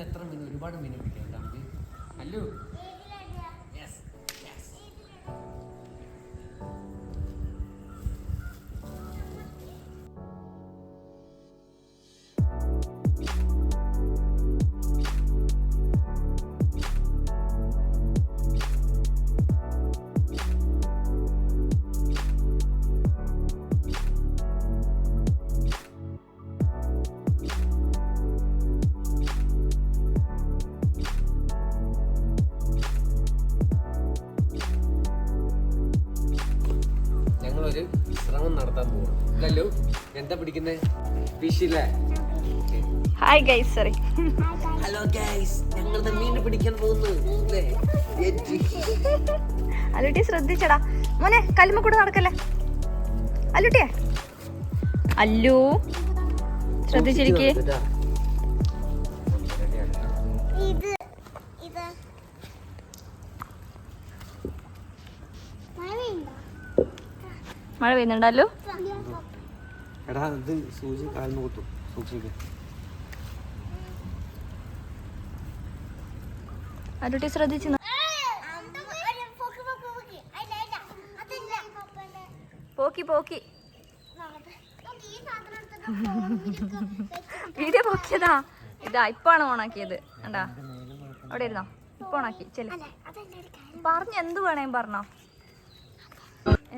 എത്ര മീൻ? ഒരുപാട് മീൻ പിടിക്കാം തമ്പി അല്ലു. എന്താ പിടിക്കുന്നേ? ഫിഷില്ലേ hi guys sorry hello guys ഞങ്ങളുടെ മീൻ പിടിക്കാൻ പോകുന്നു അലുട്ടി. ശ്രദ്ധിച്ചടാ. മോനെ കല്ലുമ്മ കൂടെ നടക്കല്ലേ? അല്ലുട്ടിയെ അല്ലു ശ്രദ്ധിച്ചിരിക്കേ. മഴ പെയ്യുന്നുണ്ടല്ലോ എടാ ഇത് സൂചി കാലിന് കുത്തും സൂക്ഷിക്കും. വീഡിയോ പോക്കിയതാ. ഇതാ ഇപ്പാണ് ഓണാക്കിയത്. കണ്ടാ? അവിടെ ഇരുന്നോ? ഇപ്പൊ ഓണാക്കി. ചെല്ലു. പറഞ്ഞ എന്ത് വേണേ പറഞ്ഞോ.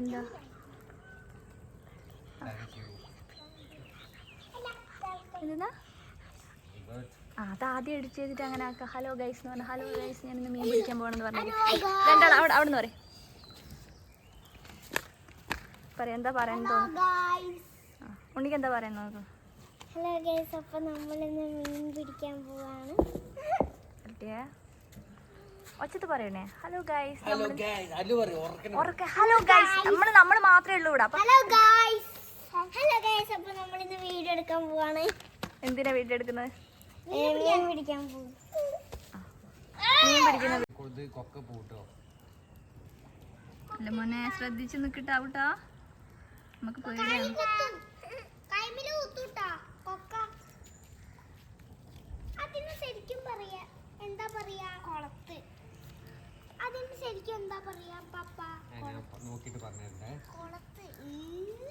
എന്താ? എന്താ ആ അത് ആദ്യം എഡിറ്റ് ചെയ്തിട്ട് അങ്ങനെ ആക്കാം. ഹലോ ഗൈസ് എന്ന് പറഞ്ഞു ഹലോ ഗൈസ് ഞാൻ ഇന്ന് മീൻ പിടിക്കാൻ പോകണമെന്ന് പറഞ്ഞു രണ്ടാൾ അവിടെ അവിടെ നിന്ന് പറയും. പറയാം എന്താ പറയാൻ തോന്നുന്നു? ഉണ്ണിക്ക് എന്താ പറയാൻ തോന്നുന്നു? ഹലോ ഗൈസ് അപ്പൊ നമ്മളിന്ന് മീൻ പിടിക്കാൻ പോവാണ്. ഒച്ചത്ത് പറയണേ. ഹലോ ഗൈസ് ഹലോ ഗൈസ് നമ്മൾ നമ്മൾ മാത്രമേ ഉള്ളൂ ഇവിടെ. ഹലോ ഗൈസ് ഹലോ ഗൈസ് അപ്പൊ നമ്മളിന്ന് വീഡിയോ എടുക്കാൻ പോവാണ്. എന്തിനാ വീഡിയോ എടുക്കുന്നത് മീൻ പിടിക്കാൻ പോകും മീൻ പിടിക്കുന്നത് അല്ല മോനെ ശ്രദ്ധിച്ച് നിൽക്കിട്ടാവൂട്ടാ നമുക്ക് പേടിയാണ് ശരിക്കും പറയാ എന്താ പറയാ? കൊളത്ത്. അതിന് ശരിക്കും എന്താ പറയാ പപ്പ? ഞാൻ നോക്കിയിട്ട് പറഞ്ഞിട്ടുണ്ടേ കൊളത്ത്.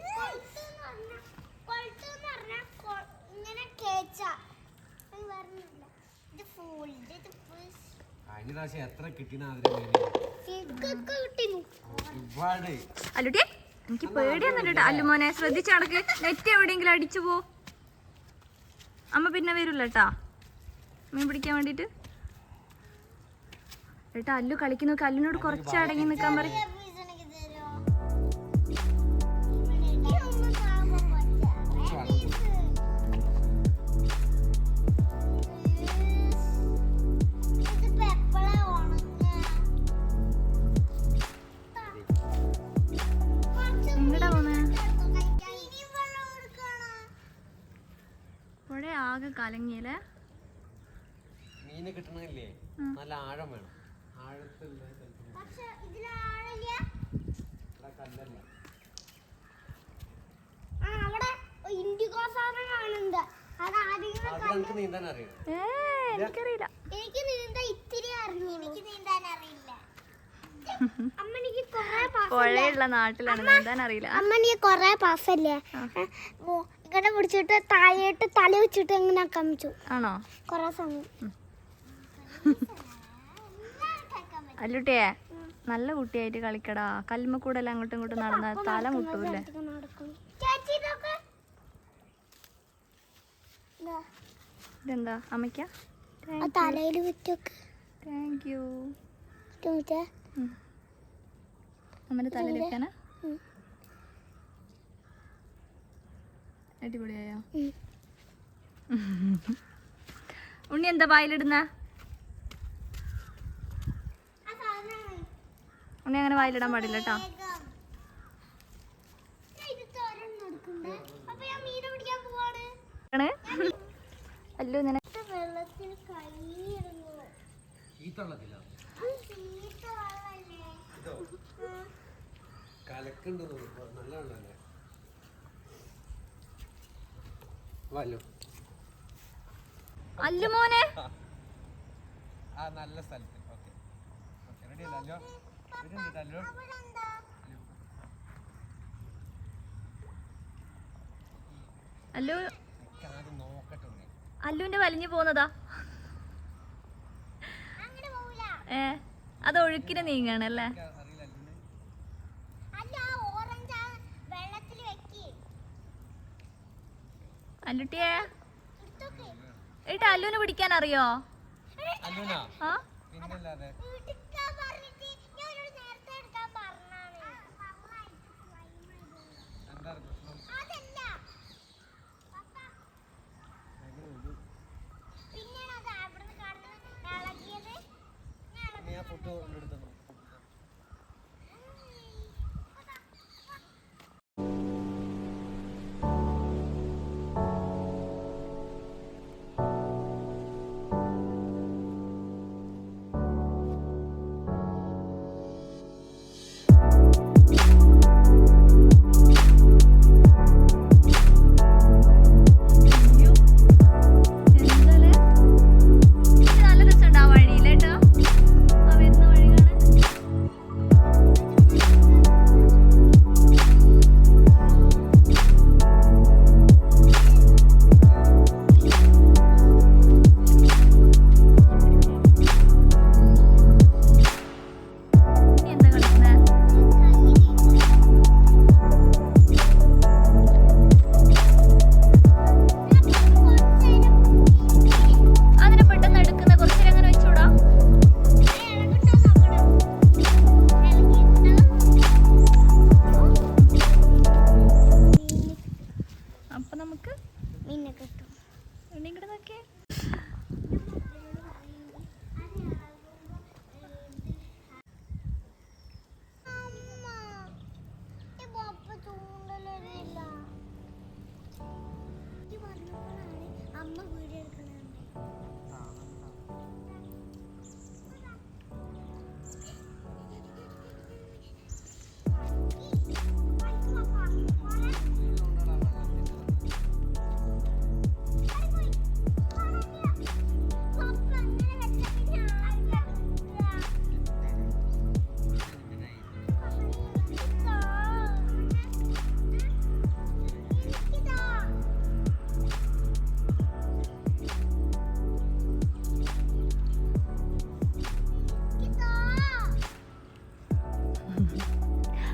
കൊളത്ത് എന്ന് പറഞ്ഞ കൊളത്ത് എന്ന് പറഞ്ഞ കൊ- ഇങ്ങനെ കേച്ചാ പറഞ്ഞില്ല. ഇത് ഫോൾഡ് ഇത്. കഴിഞ്ഞ പ്രാവശ്യം എത്ര കിട്ടിന ഒരുപാട്. അല്ലുട്ടിയെ എനിക്ക് പേടിയൊന്നുമില്ല അല്ലുമോനെ ശ്രദ്ധിച്ച കണക്ക് നടക്ക്. നെറ്റ് എവിടെയെങ്കിലും അടിച്ചു പോ. അമ്മ പിന്നെ വരില്ല കേട്ടാ മീൻ പിടിക്കാൻ വേണ്ടിട്ട് ഏട്ടാ അല്ലു കളിക്കുന്ന അല്ലിനോട് കുറച്ച് അടങ്ങി നിൽക്കാൻ പറയും. കാണുന്നുണ്ട്. അത് ആരെങ്കിലും നല്ല ആഴം നീന്താൻ അറിയാം? ഏ എനിക്കറിയില്ല. എനിക്ക് നീന്താൻ ഇത്തിരി അറിഞ്ഞു. എനിക്ക് നീന്താൻ അറിയില്ല. പുഴയുള്ള നാട്ടിലാണ് നീന്താൻ അറിയില്ല. അമ്മ എനിക്ക് കൊറേ പാസല്ലേ ഇങ്ങനെ പിടിച്ചിട്ട് താഴേട്ട് തല വെച്ചിട്ട് ഇങ്ങനെ കമിച്ചു ആണോ? കൊറേ സമയം. അല്ലുട്ടിയെ നല്ല കുട്ടിയായിട്ട് കളിക്കടാ. കല്മക്കൂടെല്ലാം അങ്ങോട്ടും ഇങ്ങോട്ടും നടന്ന തല മുട്ടൂല്ലേ? ഇതെന്താ? അമ്മയ്ക്ക? തലയിൽ താങ്ക് യു അമ്മന്റെ അടിപൊളിയായോ. ഉണ്ണി എന്താ വായിലിടുന്ന? ഉണ്ണി അങ്ങനെ വായിലിടാൻ പാടില്ല കേട്ടോ അല്ലു ഇങ്ങനെ നല്ല അല്ലു മോനെ. ആ നല്ല സ്ഥലത്ത്. ഓക്കെ. ഓക്കെ റെഡി അല്ലേ വരുന്നുണ്ട് അല്ലോ? അല്ലു. അല്ലുവിന്റെ വലിഞ്ഞു പോന്നതാ അങ്ങനെ പോവില്ല ഏ അത് ഒഴുക്കിന് നീങ്ങാണല്ലേ എനിക്ക് അറിയില്ല അല്ലുവിന് അല്ല ഓറഞ്ച് ആ വെള്ളത്തിൽ വെക്ക് അല്ലുട്ടിയെ? ഏട്ട അല്ലുവിനെ പിടിക്കാൻ അറിയോ അല്ലുനാ? ആ?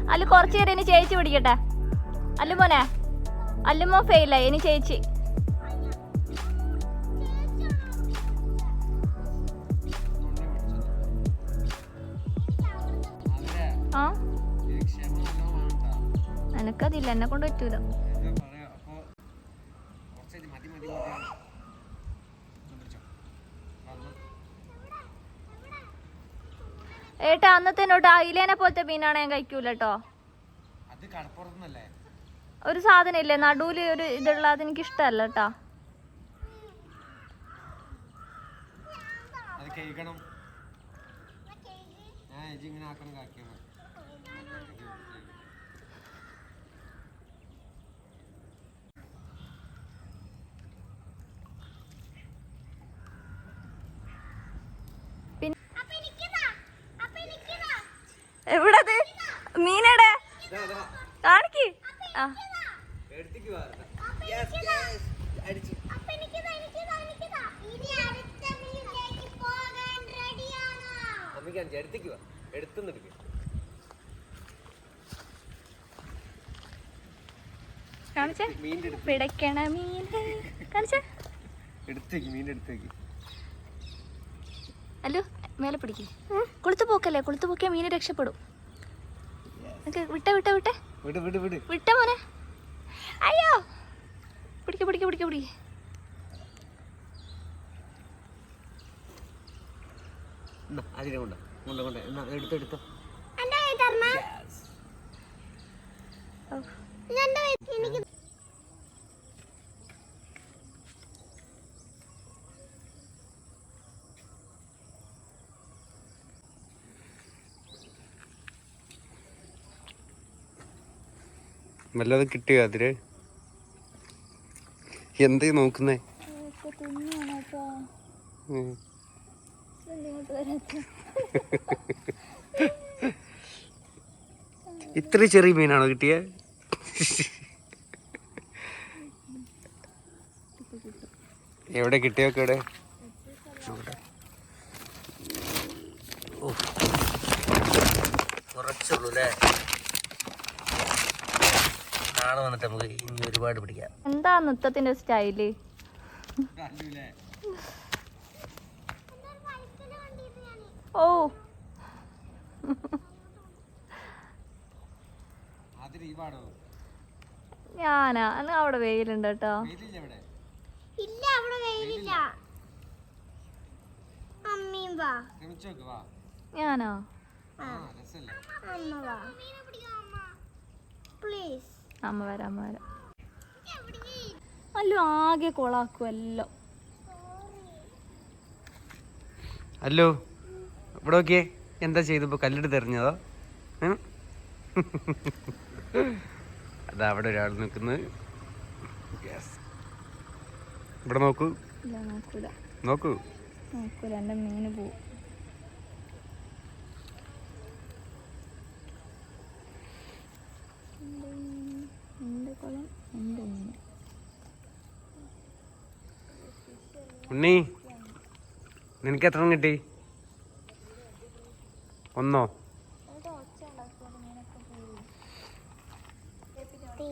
അല്ല കുറച്ച് നേരം ഇനി ചേച്ചി പിടിക്കട്ടെ. അല്ലുമോനെ അല്ലുമോ ഫെയിലായി ഇനി ചേച്ചി. ആ? എനക്കതില്ല എന്നെ കൊണ്ട് പറ്റൂല എന്താ പറയാ അപ്പൊ കുറച്ച് മതി മതി മതി ഇത് പിടിച്ചോ. വന്ന്. ഏട്ടാ അന്നത്തെ നോട്ട് അയിലേനെ പോലത്തെ മീനാണ് ഞാൻ കഴിക്കൂല കേട്ടോ ഒരു സാധനം ഇല്ലേ നടുവിൽ ഒരു ഇതുള്ള ഇഷ്ടമല്ല കേട്ടോ. അത് കഴിക്കണം ഞാൻ എജി ഇങ്ങനെ ആക്കണം കാക്കിയാണ് എവിടത് മീനടെ കാണിക്ക് ആ എടുത്തേക്ക് വാ അടിച്ചു ഇനി അടുത്ത മീനിലേക്ക് പോകാൻ റെഡിയാണ് അമ്മയ്ക്ക് അഞ്ച് എടുത്തേക്ക് വാ എടുത്തുന്നെടുക്ക് കാണിച്ചേ? പിടയ്ക്കണ മീൻ കാണിച്ചേ? എടുത്തേക്ക് മീൻ എടുത്തേക്ക്. അല്ലു മേലെ പിടിക്കേ. കൊളുത്തു പോക്കല്ലേ കൊളുത്തു പോക്കിയാ മീന് രക്ഷപ്പെടും. വിട്ടെ വിട്ട വിട്ട? വിട് വിട് വിട്. വിട്ട മോനെ. അയ്യോ. പിടിക്ക പിടിക്ക പിടിക്ക പിടിക്ക. അതിനെ കൊണ്ട കൊണ്ട കൊണ്ട് എന്നാ എടുത്തെടുത്തോ വല്ലതും കിട്ടിയോ അതിൽ? എന്ത് നോക്കുന്നേ? ഇത്ര ചെറിയ മീനാണോ കിട്ടിയ? എവിടെ കിട്ടിയൊക്കെ ഇവിടെ. കുറച്ചുള്ളൂ അല്ലേ? നാളെ വന്നിട്ട് നമുക്ക് ഇനി ഒരുപാട് പിടിക്കാം. എന്താ നൃത്തത്തിന്റെ സ്റ്റൈൽ? ഓ. ഞാനാ. എന്നാ അവിടെ വെയിലുണ്ട് കേട്ടോ. ഇല്ല അവിടെ വെയിലില്ല. അമ്മയും വാ. ഞാനോ. അമ്മ വാ. പ്ലീസ് അമ്മ വരാം അമ്മ വരാം. അല്ലോ ആകെ കൊളാക്കുമല്ലോ ഹലോ ഇവിടെ നോക്കിയേ എന്താ ചെയ്തപ്പോ കല്ലെടുത്ത് എറിഞ്ഞതോ? അതാ അവിടെ ഒരാൾ നിൽക്കുന്നത്. ഇവിടെ നോക്കൂ. നോക്കൂ. നോക്കൂ എന്റെ മീന് പോവും എന്റെ കുളം എന്റെ മീൻ ഉണ്ണി നിനക്ക് എത്ര കിട്ടി? ഒന്നോ?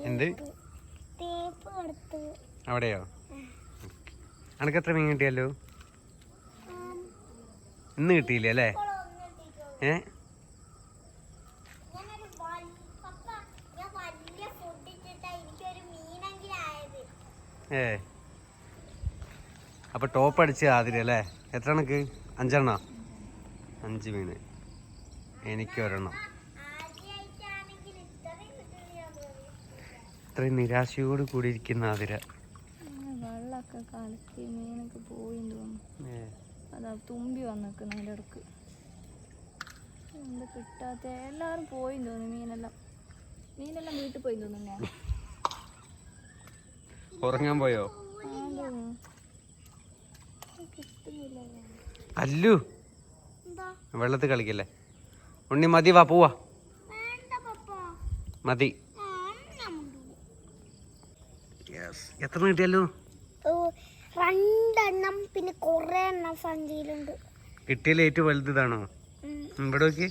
എന്ത്? അവിടെയോ? അനക്ക് എത്ര മീൻ കിട്ടിയല്ലോ ഇന്ന് കിട്ടിയില്ലേ അല്ലേ? ഏ? ഞാനൊരു വൽ- പപ്പ, ഞാൻ വലിയ ഫുഡ് ഇട്ടിട്ടാ എനിക്കൊരു മീനെങ്കിലും ആയത് ഏ അപ്പൊ ടോപ്പ് അടിച്ച് ആതിരി അല്ലേ? എത്ര എണ്ണക്ക് അഞ്ചെണ്ണ? അഞ്ച് മീൻ. എനിക്ക് ഒരെണ്ണം. ഇത്രയും. നിരാശയോട് കൂടിയിരിക്കുന്ന ആതിര. വെള്ളമൊക്കെ കലക്കി മീനൊക്കെ പോയി തോന്നുന്നു. അതാ തുമ്പി വന്നിക്കുന്ന അതിന്റെ ഇടയ്ക്ക് എന്താ കിട്ടാത്ത? എല്ലാവരും പോയി തോന്നുന്നു മീനെല്ലാം. മീനെല്ലാം വീട്ടിൽ പോയി തോന്നുന്നു ഞാൻ. ഉറങ്ങാൻ പോയോ? അല്ലു. വെള്ളത്തിൽ കളിക്കല്ലേ? ഉണ്ണി മതി വാ പോവാ. മതി. എത്ര കിട്ടിയല്ലോ? രണ്ടെണ്ണം പിന്നെ കുറെ എണ്ണം സഞ്ചിയിലുണ്ട്. കിട്ടിയതിൽ ഏറ്റവും വലുത് ഇതാണോ. ഇവിടെ നോക്കി.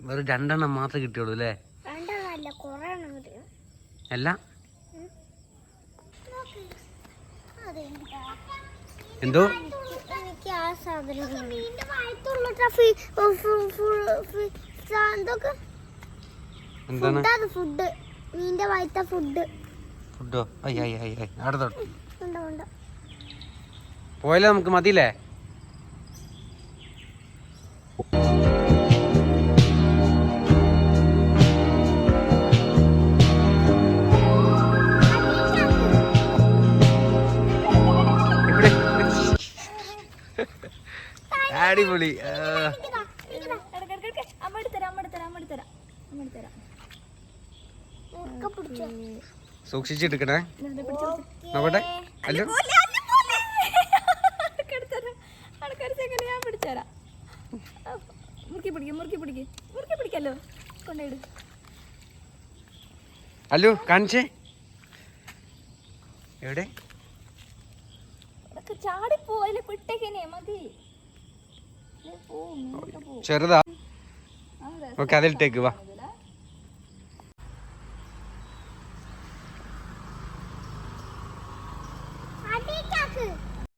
വെറും രണ്ടെണ്ണം മാത്രമേ കിട്ടിയുള്ളൂ അല്ലേ? അല്ല നോക്ക്. അതെന്താ? എന്തോ എനിക്ക് എനിക്ക് ആ സാധനം മീന്റെ വയറ്റുള്ള ഫി- ഫു- ഫു- ഫു- ഫി- സാ- എന്തൊക്കെ എന്താണ്? ഫുഡ് വയറ്റ ഫുഡ് ഫുഡോ അയ്യ അയ്യ അയ്യ. അവിടെ തൊട്ട്. പോയാലോ നമുക്ക് മതിയില്ലേ? Second സൂക്ഷിച്ചെടുക്കണേ നോക്കട്ടെ. അല്ലോ. മുറുക്കി മുറുക്കി മുറുക്കി പിടിക്കല്ലോ അല്ലു കാണിച്ചേ. എവിടെ? ചാടിപ്പോ അതിലെ പിട്ടേക്കനെ മതി ഇതിൽ പോവും, ഇങ്ങോട്ട് പോവും. ചെറുതാ. ഓക്കെ അതിലിട്ടേക്ക് വാ.